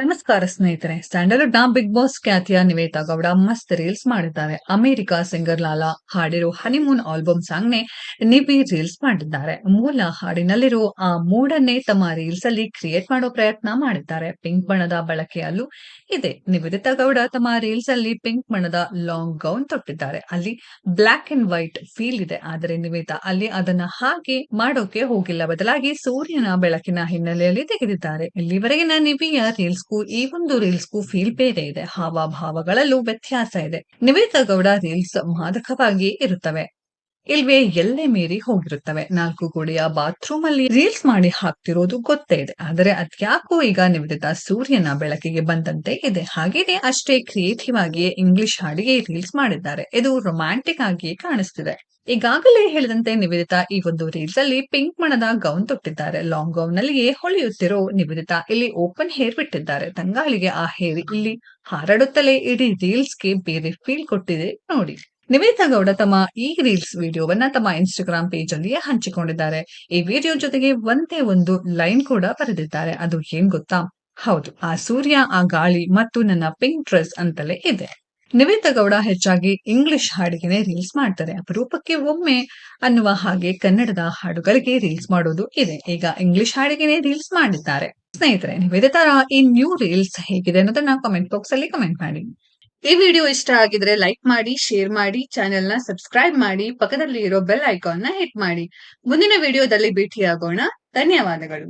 ನಮಸ್ಕಾರ ಸ್ನೇಹಿತರೆ. ಸ್ಟ್ಯಾಂಡರ್ಡ್ನ big boss ಖ್ಯಾತಿಯ ನಿವೇತಾ ಗೌಡ ಮಸ್ತ್ ರೀಲ್ಸ್ ಮಾಡಿದ್ದಾರೆ. ಅಮೆರಿಕ ಸಿಂಗರ್ ಲಾಲಾ ಹಾಡಿರೋ ಹನಿಮೂನ್ ಆಲ್ಬಮ್ ಸಾಂಗ್ ನೇ ನಿವಿ ರೀಲ್ಸ್ ಮಾಡಿದ್ದಾರೆ. ಮೂಲ ಹಾಡಿನಲ್ಲಿರೋ ಆ ಮೂಡನ್ನೇ ತಮ್ಮ ರೀಲ್ಸ್ ಅಲ್ಲಿ ಕ್ರಿಯೇಟ್ ಮಾಡೋ ಪ್ರಯತ್ನ ಮಾಡಿದ್ದಾರೆ. ಪಿಂಕ್ ಬಣ್ಣದ ಬಳಕೆಯಲ್ಲೂ ಇದೆ. ನಿವೇದಿತಾ ಗೌಡ ತಮ್ಮ ರೀಲ್ಸ್ ಅಲ್ಲಿ ಪಿಂಕ್ ಬಣ್ಣದ ಲಾಂಗ್ ಗೌನ್ ತೊಟ್ಟಿದ್ದಾರೆ. ಅಲ್ಲಿ ಬ್ಲಾಕ್ ಅಂಡ್ ವೈಟ್ ಫೀಲ್ ಇದೆ. ಆದರೆ ನಿವೇತಾ, ಅಲ್ಲಿ ಅದನ್ನ ಹಾಗೆ ಮಾಡೋಕೆ ಹೋಗಿಲ್ಲ. ಬದಲಾಗಿ ಸೂರ್ಯನ ಬೆಳಕಿನ ಹಿನ್ನೆಲೆಯಲ್ಲಿ ತೆಗೆದಿದ್ದಾರೆ. ಇಲ್ಲಿವರೆಗಿನ ನಿವಿಯ ರೀಲ್ಸ್ಗೂ, ಈ ಒಂದು ರೀಲ್ಸ್ಗೂ ಫೀಲ್ ಬೇರೆ ಇದೆ. ಹಾವಭಾವಗಳಲ್ಲೂ ವ್ಯತ್ಯಾಸ ಇದೆ. ನಿವೇತಾ ಗೌಡ ರೀಲ್ಸ್ ಮಾದಕವಾಗಿ ಇರುತ್ತವೆ. ಇಲ್ವೇ ಎಲ್ಲೇ ಮೀರಿ ಹೋಗಿರುತ್ತವೆ. ನಾಲ್ಕು ಗೋಡೆಯ ಬಾತ್ರೂಮ್ ಅಲ್ಲಿ ರೀಲ್ಸ್ ಮಾಡಿ ಹಾಕ್ತಿರೋದು ಗೊತ್ತೇ ಇದೆ. ಆದರೆ ಅದ್ಯಾಕೋ ಈಗ ನಿವೇದಿತ ಸೂರ್ಯನ ಬೆಳಕಿಗೆ ಬಂದಂತೆ ಇದೆ. ಹಾಗೇನೆ ಅಷ್ಟೇ ಕ್ರಿಯೇಟಿವ್ ಆಗಿಯೇ ಇಂಗ್ಲಿಷ್ ಹಾಡಿಗೆ ರೀಲ್ಸ್ ಮಾಡಿದ್ದಾರೆ. ಇದು ರೊಮ್ಯಾಂಟಿಕ್ ಆಗಿಯೇ ಕಾಣಿಸ್ತಿದೆ. ಈಗಾಗಲೇ ಹೇಳಿದಂತೆ ನಿವೇದಿತಾ ಈ ಒಂದು ರೀಲ್ಸ್ ಅಲ್ಲಿ ಪಿಂಕ್ ಮಣದ ಗೌನ್ ತೊಟ್ಟಿದ್ದಾರೆ. ಲಾಂಗ್ ಗೌನ್ ನಲ್ಲಿಯೇ ಹೊಳೆಯುತ್ತಿರೋ ನಿವೇದಿತಾ ಇಲ್ಲಿ ಓಪನ್ ಹೇರ್ ಬಿಟ್ಟಿದ್ದಾರೆ. ತಂಗಾಳಿಗೆ ಆ ಹೇರ್ ಇಲ್ಲಿ ಹಾರಾಡುತ್ತಲೇ ಇಡೀ ರೀಲ್ಸ್ಗೆ ಬೇರೆ ಫೀಲ್ ಕೊಟ್ಟಿದೆ ನೋಡಿ. ನಿವೇತಾ ಗೌಡ ತಮ್ಮ ಈ ರೀಲ್ಸ್ ವಿಡಿಯೋವನ್ನ ತಮ್ಮ ಇನ್ಸ್ಟಾಗ್ರಾಮ್ ಪೇಜ್ ಅಲ್ಲಿಯೇ ಹಂಚಿಕೊಂಡಿದ್ದಾರೆ. ಈ ವಿಡಿಯೋ ಜೊತೆಗೆ ಒಂದೇ ಒಂದು ಲೈನ್ ಕೂಡ ಬರೆದಿದ್ದಾರೆ. ಅದು ಏನ್ ಗೊತ್ತಾ? ಹೌದು, ಆ ಸೂರ್ಯ, ಆ ಗಾಳಿ ಮತ್ತು ನನ್ನ ಪಿಂಕ್ ಡ್ರೆಸ್ ಅಂತಲೇ ಇದೆ. ನಿವೇತಾ ಗೌಡ ಹೆಚ್ಚಾಗಿ ಇಂಗ್ಲಿಷ್ ಹಾಡಿಗೆನೆ ರೀಲ್ಸ್ ಮಾಡ್ತಾರೆ. ಅಪರೂಪಕ್ಕೆ ಒಮ್ಮೆ ಅನ್ನುವ ಹಾಗೆ ಕನ್ನಡದ ಹಾಡುಗಳಿಗೆ ರೀಲ್ಸ್ ಮಾಡೋದು ಇದೆ. ಈಗ ಇಂಗ್ಲಿಷ್ ಹಾಡಿಗೆನೆ ರೀಲ್ಸ್ ಮಾಡಿದ್ದಾರೆ. ಸ್ನೇಹಿತರೆ, ನಿವೇದಿತಾರ ಈ ನ್ಯೂ ರೀಲ್ಸ್ ಹೇಗಿದೆ ಅನ್ನೋದನ್ನ ಕಮೆಂಟ್ ಬಾಕ್ಸ್ ಅಲ್ಲಿ ಕಮೆಂಟ್ ಮಾಡಿ. ಈ ವಿಡಿಯೋ ಇಷ್ಟ ಆಗಿದ್ರೆ ಲೈಕ್ ಮಾಡಿ ಶೇರ್ ಮಾಡಿ ಚಾನೆಲ್ನ ಸಬ್ಸ್ಕ್ರೈಬ್ ಮಾಡಿ ಪಕ್ಕದಲ್ಲಿ ಇರೋ ಬೆಲ್ ಐಕಾನ್ನ ಹಿಟ್ ಮಾಡಿ. ಮುಂದಿನ ವಿಡಿಯೋದಲ್ಲಿ ಭೇಟಿಯಾಗೋಣ. ಧನ್ಯವಾದಗಳು.